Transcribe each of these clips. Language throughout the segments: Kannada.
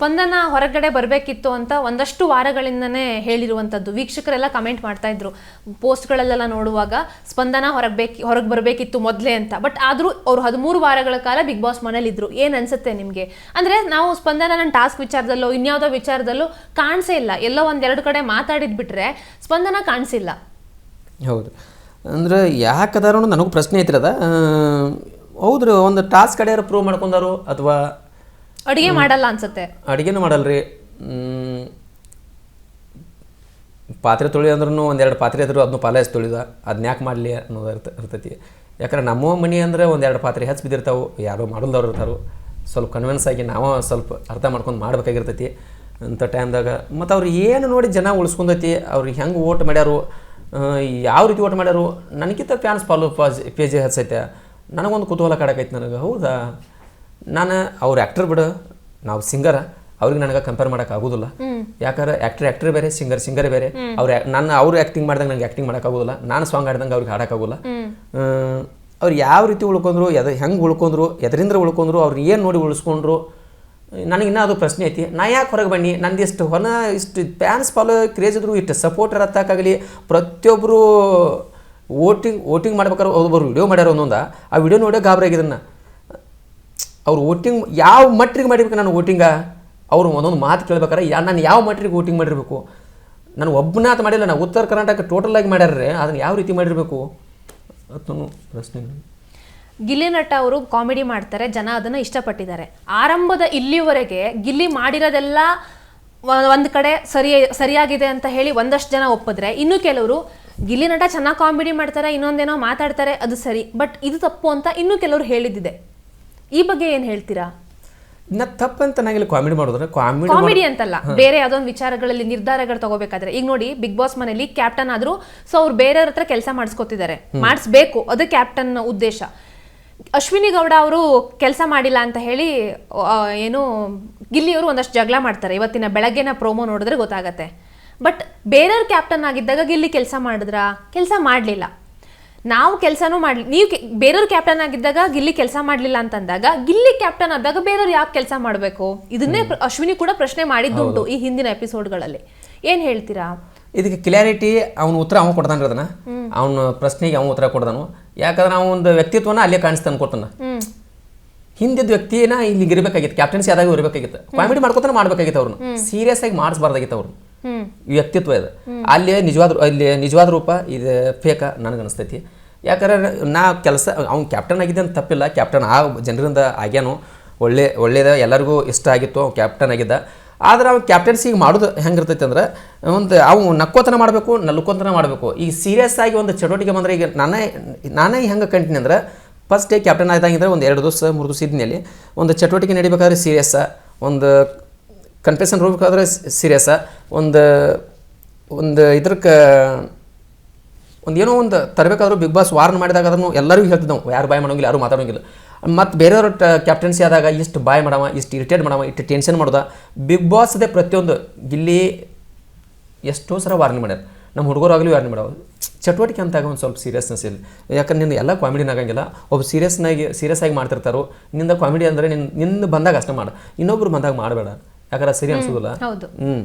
ಸ್ಪಂದನ ಹೊರಗಡೆ ಬರಬೇಕಿತ್ತು ಅಂತ ಒಂದಷ್ಟು ವಾರಗಳಿಂದನೇ ಹೇಳಿರುವಂಥದ್ದು. ವೀಕ್ಷಕರೆಲ್ಲ ಕಮೆಂಟ್ ಮಾಡ್ತಾ ಇದ್ರು. ಪೋಸ್ಟ್ಗಳಲ್ಲೆಲ್ಲ ನೋಡುವಾಗ ಸ್ಪಂದನ ಹೊರಗೆ ಹೊರಗೆ ಬರಬೇಕಿತ್ತು ಮೊದಲೇ ಅಂತ. ಬಟ್ ಆದರೂ ಅವರು ಹದಿಮೂರು ವಾರಗಳ ಕಾಲ ಬಿಗ್ ಬಾಸ್ ಮನೇಲಿ ಇದ್ರು ಏನು ಅನಿಸುತ್ತೆ ನಿಮಗೆ? ಅಂದರೆ ನಾವು ಸ್ಪಂದನ ನನ್ನ ಟಾಸ್ಕ್ ವಿಚಾರದಲ್ಲೋ, ಇನ್ಯಾವುದೋ ವಿಚಾರದಲ್ಲೂ ಕಾಣಿಸೇ ಇಲ್ಲ. ಎಲ್ಲೋ ಒಂದೆರಡು ಕಡೆ ಮಾತಾಡಿದ್ ಬಿಟ್ರೆ ಸ್ಪಂದನ ಕಾಣಿಸಿಲ್ಲ. ಹೌದು. ಅಂದ್ರೆ ಯಾಕದಾರು ನನಗೂ ಪ್ರಶ್ನೆ ಐತಿರದ ಹೌದ್ರಿ, ಒಂದು ಟಾಸ್ಕ್ ಕಡೆಯಾರು ಪ್ರೂವ್ ಮಾಡ್ಕೊಂಡಾರು ಅಥವಾ ಅಡುಗೆ ಮಾಡಲ್ಲ ಅನ್ಸುತ್ತೆ. ಅಡುಗೆನೂ ಮಾಡಲ್ರಿ. ಪಾತ್ರೆ ತೊಳಿ ಅಂದ್ರೂ ಒಂದೆರಡು ಪಾತ್ರೆ ಇದ್ರು ಅದನ್ನು ಪಾಲಾಯಿಸಿ ತೊಳಿದ. ಅದನ್ನ ಯಾಕೆ ಮಾಡಲಿ ಅನ್ನೋದು ಇರ್ತ ಇರ್ತೈತಿ. ಯಾಕಂದ್ರೆ ನಮ್ಮ ಮನೆ ಅಂದ್ರೆ ಒಂದೆರಡು ಪಾತ್ರೆ ಹೆಚ್ಚು ಬಿದ್ದಿರ್ತಾವೆ. ಯಾರೋ ಮಾಡಲ್ದವ್ರು ಇರ್ತಾರೋ. ಸ್ವಲ್ಪ ಕನ್ವಿನ್ಸ್ ಆಗಿ ನಾವು ಸ್ವಲ್ಪ ಅರ್ಥ ಮಾಡ್ಕೊಂಡು ಮಾಡ್ಬೇಕಾಗಿರ್ತೈತಿ. ಅಂಥ ಟೈಮ್ದಾಗ. ಮತ್ತು ಅವ್ರು ಏನು ನೋಡಿ ಜನ ಉಳಿಸ್ಕೊಂಡೈತಿ. ಅವ್ರಿಗೆ ಹೆಂಗೆ ಓಟ್ ಮಾಡ್ಯಾರು? ಯಾವ ರೀತಿ ಓಟ್ ಮಾಡ್ಯಾರು? ನನಗಿಂತ ಫ್ಯಾನ್ಸ್ ಫಾಲೋ ಪಾಜ್ ಪೇಜ್ ಹೆಚ್ಚೈತೆ ನನಗೊಂದು ಕುತೂಹಲ ಕಾಡಕೈತಿ ನನಗೆ. ಹೌದಾ? ನಾನು ಅವ್ರ ಆ್ಯಕ್ಟರ್ ಬಿಡು ನಾವು ಸಿಂಗರ ಅವ್ರಿಗೆ ನನಗೆ ಕಂಪೇರ್ ಮಾಡಕ್ ಆಗೋದಿಲ್ಲ. ಯಾಕಂದ್ರೆ ಆಕ್ಟರ್ ಆಕ್ಟರ್ ಬೇರೆ ಸಿಂಗರ್ ಸಿಂಗರ್ ಬೇರೆ. ಅವ್ರ ನನ್ನ ಅವ್ರು ಆಕ್ಟಿಂಗ್ ಮಾಡ್ದಂಗೆ ನಂಗೆ ಆ್ಯಕ್ಟಿಂಗ್ ಮಾಡೋಕ್ಕಾಗೋದಿಲ್ಲ ನಾನು ಸಾಂಗ್ ಆಡ್ದಂಗೆ ಅವ್ರಿಗೆ ಹಾಡೋಕ್ಕಾಗೋಲ್ಲ ಅವ್ರು ಯಾವ ರೀತಿ ಉಳ್ಕೊಂಡ್ರು ಎದ ಹೆಂಗೆ ಉಳ್ಕೊಂಡ್ರು ಎದರಿಂದ ಉಳ್ಕೊಂಡ್ರು ಅವ್ರು ಏನು ನೋಡಿ ಉಳಿಸ್ಕೊಂಡ್ರು ನನಗೆ ಇನ್ನೂ ಅದು ಪ್ರಶ್ನೆ ಐತಿ. ನಾ ಯಾಕೆ ಹೊರಗೆ ಬನ್ನಿ? ನಂದು ಇಷ್ಟು ಹೊನ ಇಷ್ಟು ಫ್ಯಾನ್ಸ್ ಫಾಲೋ ಕ್ರೇಜ್ ಇದ್ರು ಇಷ್ಟು ಸಪೋರ್ಟರ್ ಹತ್ತಕ್ಕಾಗಲಿ ಪ್ರತಿಯೊಬ್ಬರು ವೋಟಿಂಗ್ ವೋಟಿಂಗ್ ಮಾಡ್ಬೇಕಾದ್ರೆ ಒಬ್ಬರು ವಿಡಿಯೋ ಮಾಡ್ಯಾರ ಒಂದೊಂದು. ಆ ವಿಡಿಯೋ ನೋಡೋ ಗಾಬರಿ ಆಗಿದ್ದನ್ನ ಅವ್ರು ವೋಟಿಂಗ್ ಯಾವ ಮಟ್ಟಿಗೆ ಮಾಡಿರ್ಬೇಕು ನಾನು ವೋಟಿಂಗ ಅವರು ಒಂದೊಂದು ಮಾತು ಕೇಳ್ಬೇಕಾರೆ ಯಾ ನಾನು ಯಾವ ಮಟ್ಟಿಗೆ ವೋಟಿಂಗ್ ಮಾಡಿರಬೇಕು? ನಾನು ಒಬ್ಬನಾಥ ಮಾಡಿಲ್ಲ, ನಾನು ಉತ್ತರ ಕರ್ನಾಟಕ ಟೋಟಲ್ ಆಗಿ ಮಾಡ್ಯಾರ್ರೆ, ಅದನ್ನು ಯಾವ ರೀತಿ ಮಾಡಿರಬೇಕು? ಅದನ್ನು ಪ್ರಶ್ನೆ ಗಿಲ್ಲಿ ನಟ ಅವರು ಕಾಮಿಡಿ ಮಾಡ್ತಾರೆ, ಜನ ಅದನ್ನು ಇಷ್ಟಪಟ್ಟಿದ್ದಾರೆ. ಆರಂಭದ ಇಲ್ಲಿವರೆಗೆ ಗಿಲ್ಲಿ ಮಾಡಿರೋದೆಲ್ಲ ಒಂದು ಕಡೆ ಸರಿ, ಸರಿಯಾಗಿದೆ ಅಂತ ಹೇಳಿ ಒಂದಷ್ಟು ಜನ ಒಪ್ಪಿದ್ರೆ, ಇನ್ನು ಕೆಲವರು, ಗಿಲ್ಲಿ ನಟ ಚೆನ್ನಾಗಿ ಕಾಮಿಡಿ ಮಾಡ್ತಾರೆ, ಇನ್ನೊಂದೇನೋ ಮಾತಾಡ್ತಾರೆ, ಅದು ಸರಿ, ಬಟ್ ಇದು ತಪ್ಪು ಅಂತ ಇನ್ನೂ ಕೆಲವರು ಹೇಳಿದ್ದಿದೆ. ಈ ಬಗ್ಗೆ ಏನ್ ಹೇಳ್ತೀರಾ? ತಪ್ಪಂತ ನಾಗಿಲ್ಲ ಕಾಮಿಡಿ ಮಾಡಿದ್ರೆ ಕಾಮಿಡಿ ಕಾಮಿಡಿ ಅಂತಲ್ಲ. ಬೇರೆ ಯಾವ್ದೊಂದು ವಿಚಾರಗಳಲ್ಲಿ ನಿರ್ಧಾರಗಳು ತಗೋಬೇಕಾದ್ರೆ ಈಗ ನೋಡಿ ಬಿಗ್ ಬಾಸ್ ಮನೇಲಿ ಕ್ಯಾಪ್ಟನ್ ಆದ್ರು ಸೊ ಅವ್ರು ಬೇರೆಯವ್ರ ಹತ್ರ ಕೆಲಸ ಮಾಡಿಸ್ಕೊತಿದ್ದಾರೆ. ಮಾಡಿಸ್ಬೇಕು ಅದು ಕ್ಯಾಪ್ಟನ್ ಉದ್ದೇಶ. ಅಶ್ವಿನಿ ಗೌಡ ಅವರು ಕೆಲಸ ಮಾಡಿಲ್ಲ ಅಂತ ಹೇಳಿ ಆ, ಏನು ಗಿಲ್ಲಿಯವರು ಒಂದಷ್ಟು ಜಗಳ ಮಾಡ್ತಾರೆ. ಇವತ್ತಿನ ಬೆಳಗ್ಗೆನ ಪ್ರೋಮೋ ನೋಡಿದ್ರೆ ಗೊತ್ತಾಗತ್ತೆ. ಬಟ್ ಬೇರೆಯವ್ರ ಕ್ಯಾಪ್ಟನ್ ಆಗಿದ್ದಾಗ ಗಿಲ್ಲಿ ಕೆಲಸ ಮಾಡಿದ್ರಾ? ಕೆಲಸ ಮಾಡಲಿಲ್ಲ. ನಾವು ಕೆಲಸನೂ ಮಾಡ್ಲಿ ನೀವು ಬೇರೋರ್ ಬೇರೆಯವ್ರ ಕ್ಯಾಪ್ಟನ್ ಆಗಿದ್ದಾಗ ಗಿಲ್ಲಿ ಕೆಲಸ ಮಾಡಲಿಲ್ಲ ಅಂತಂದಾಗ ಗಿಲ್ಲಿ ಕ್ಯಾಪ್ಟನ್ ಆದಾಗ ಬೇರೆಯವ್ರು ಯಾಕೆ ಕೆಲಸ ಮಾಡಬೇಕು? ಇದನ್ನೇ ಅಶ್ವಿನಿ ಕೂಡ ಪ್ರಶ್ನೆ ಮಾಡಿದ್ದುಂಟು ಈ ಹಿಂದಿನ ಎಪಿಸೋಡ್ಗಳಲ್ಲಿ. ಏನು ಹೇಳ್ತೀರಾ? ಇದಕ್ಕೆ ಕ್ಲಿಯಾರಿಟಿ ಅವನ ಉತ್ತರ ಅವನು ಕೊಡ್ತಾನೆ ಅದನ್ನ ಅವನ ಪ್ರಶ್ನೆಗೆ ಅವನು ಉತ್ತರ ಕೊಡ್ದಾನು ಯಾಕಂದ್ರೆ ಅವನ ಒಂದು ವ್ಯಕ್ತಿತ್ವನ ಅಲ್ಲೇ ಕಾಣಿಸ್ತಾನೆ ಕೊಡ್ತಾನ ಹಿಂದಿದ್ದ ವ್ಯಕ್ತಿನ ಇಲ್ಲಿ ಇರಬೇಕಾಗಿತ್ತು. ಕ್ಯಾಪ್ಟನ್ಸಿ ಆದಾಗ ಇರಬೇಕಾಗಿತ್ತು. ಕಾಮಿಡಿ ಮಾಡ್ಕೊತಾನೆ ಮಾಡ್ಬೇಕಾಗಿತ್ತು ಅವ್ರನ್ನ. ಸೀರಿಯಸ್ ಆಗಿ ಮಾಡಿಸ್ಬಾರ್ದಾಗಿತ್ತು ಅವ್ರನ್ನ. ವ್ಯಕ್ತಿತ್ವ ಇದೆ. ಅಲ್ಲಿ ನಿಜವಾದ ಅಲ್ಲಿ ನಿಜವಾದ ರೂಪ ಇದು ಫೇಕ ನನಗೆ ಅನಿಸ್ತೈತಿ. ಯಾಕಂದ್ರೆ ನಾ ಕೆಲಸ ಅವ್ನು ಕ್ಯಾಪ್ಟನ್ ಆಗಿದ್ದೆ ಅಂತ ತಪ್ಪಿಲ್ಲ. ಕ್ಯಾಪ್ಟನ್ ಆ ಜನರಿಂದ ಆಗ್ಯಾನು. ಒಳ್ಳೆ ಒಳ್ಳೇದ ಎಲ್ಲರಿಗೂ ಇಷ್ಟ ಆಗಿತ್ತು ಅವ್ನು ಕ್ಯಾಪ್ಟನ್ ಆಗಿದ್ದ. ಆದ್ರೆ ಅವ್ನು ಕ್ಯಾಪ್ಟನ್ಸಿಗೆ ಮಾಡೋದು ಹೆಂಗಿರ್ತೈತೆ ಅಂದ್ರೆ ಒಂದು ಅವು ನಕ್ಕೋತನ ಮಾಡಬೇಕು ನಲ್ಕೋತನ ಮಾಡಬೇಕು. ಈಗ ಸೀರಿಯಸ್ ಆಗಿ ಒಂದು ಚಟುವಟಿಕೆ ಬಂದರೆ ಈಗ ನಾನೇ ನಾನೇ ಹೆಂಗೆ ಕಂಟಿನಿ ಅಂದ್ರೆ ಫಸ್ಟ್ ಡೇ ಕ್ಯಾಪ್ಟನ್ ಆದಾಗಿದ್ರೆ ಒಂದು ಎರಡು ದಿವಸ ಮೂರು ದಿವಸ ಇದ್ಮೇಲೆ ಒಂದು ಚಟುವಟಿಕೆ ನಡಿಬೇಕಾದ್ರೆ ಸೀರಿಯಸ್ಸ ಒಂದು ಕನ್ಫೆಷನ್ ಹೋಗ್ಬೇಕಾದ್ರೆ ಸೀರಿಯಸ್ಸ ಒಂದು ಒಂದು ಇದ್ರಕ್ಕೆ ಒಂದು ಏನೋ ಒಂದು ತರಬೇಕಾದ್ರೂ ಬಿಗ್ ಬಾಸ್ ವಾರ್ನ್ ಮಾಡಿದಾಗ ಅದನ್ನು ಎಲ್ಲರಿಗೂ ಹೇಳ್ತಿದ್ದೆವು. ಯಾರು ಬಾಯ್ ಮಾಡೋಂಗಿಲ್ಲ, ಯಾರು ಮಾತಾಡೋಂಗಿಲ್ಲ. ಮತ್ತು ಬೇರೆಯವ್ರ ಕ್ಯಾಪ್ಟನ್ಸಿ ಆದಾಗ ಇಷ್ಟು ಬಾಯ್ ಮಾಡವ, ಇಷ್ಟು ಇರಿಟೇಟ್ ಮಾಡವ, ಇಷ್ಟು ಟೆನ್ಷನ್ ಮಾಡೋದ. ಬಿಗ್ ಬಾಸ್ದೇ ಪ್ರತಿಯೊಂದು, ಇಲ್ಲಿ ಎಷ್ಟೋ ಸಲ ವಾರ್ನ್ ಮಾಡ್ಯಾರ. ನಮ್ಮ ಹುಡುಗರಾಗಲಿ ವಾರ್ನ್ ಮಾಡವ ಚಟುವಟಿಕೆ ಅಂತಾಗ ಒಂದು ಸ್ವಲ್ಪ ಸೀರಿಯಸ್ನೆಸ್ ಇಲ್ಲ ಯಾಕಂದ್ರೆ ನಿನ್ನ ಎಲ್ಲ ಕಾಮಿಡಿನ ಆಗಂಗಿಲ್ಲ ಒಬ್ಬ ಸೀರಿಯಸ್ನಾಗಿ ಸೀರಿಯಸ್ ಆಗಿ ಮಾಡ್ತಿರ್ತಾರೋ. ನಿಂದ ಕಾಮಿಡಿ ಅಂದರೆ ನಿನ್ನ ನಿನ್ನ ಬಂದಾಗ ಅಷ್ಟೇ ಮಾಡು. ಇನ್ನೊಬ್ರು ಬಂದಾಗ ಮಾಡಬೇಡ. ಯಾಕಂದ್ರೆ ಸರಿ ಅನ್ಸೋದಿಲ್ಲ. ಹೌದು. ಹ್ಞೂ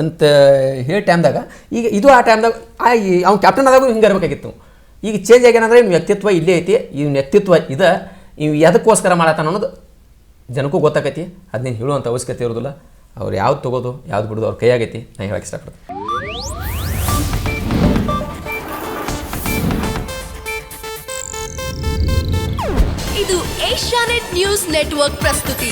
ಅಂತ ಹೇಳಿ ಟೈಮ್ದಾಗ ಈಗ ಇದು ಆ ಟೈಮ್ದಾಗ ಆ ಅವ್ನು ಕ್ಯಾಪ್ಟನ್ ಆದಾಗೂ ಹಿಂಗೆ ಇರಬೇಕಾಗಿತ್ತು. ಈಗ ಚೇಂಜ್ ಆಗ್ಯಾನಂದ್ರೆ ಇವ್ನ ವ್ಯಕ್ತಿತ್ವ ಇಲ್ಲೇ ಐತಿ ಇವ್ನ ವ್ಯಕ್ತಿತ್ವ ಇದು ಇವ್ ಎದಕ್ಕೋಸ್ಕರ ಮಾಡತ್ತಾನ ಅನ್ನೋದು ಜನಕ್ಕೂ ಗೊತ್ತಾಗೈತಿ ಅದು ನೀನು ಹೇಳುವಂಥ ಅವಶ್ಯಕತೆ ಇರೋದಿಲ್ಲ. ಅವ್ರು ಯಾವ್ದು ತೊಗೋದು ಯಾವ್ದು ಬಿಡೋದು ಅವ್ರ ಕೈಯಾಗೈತಿ ನಾನು ಹೇಳಕ್ಕೆ ಇಷ್ಟಪಡ್ತೀನಿ. ಇದು ಏಷ್ಯಾನೆಟ್ ನ್ಯೂಸ್ ನೆಟ್ವರ್ಕ್ ಪ್ರಸ್ತುತಿ.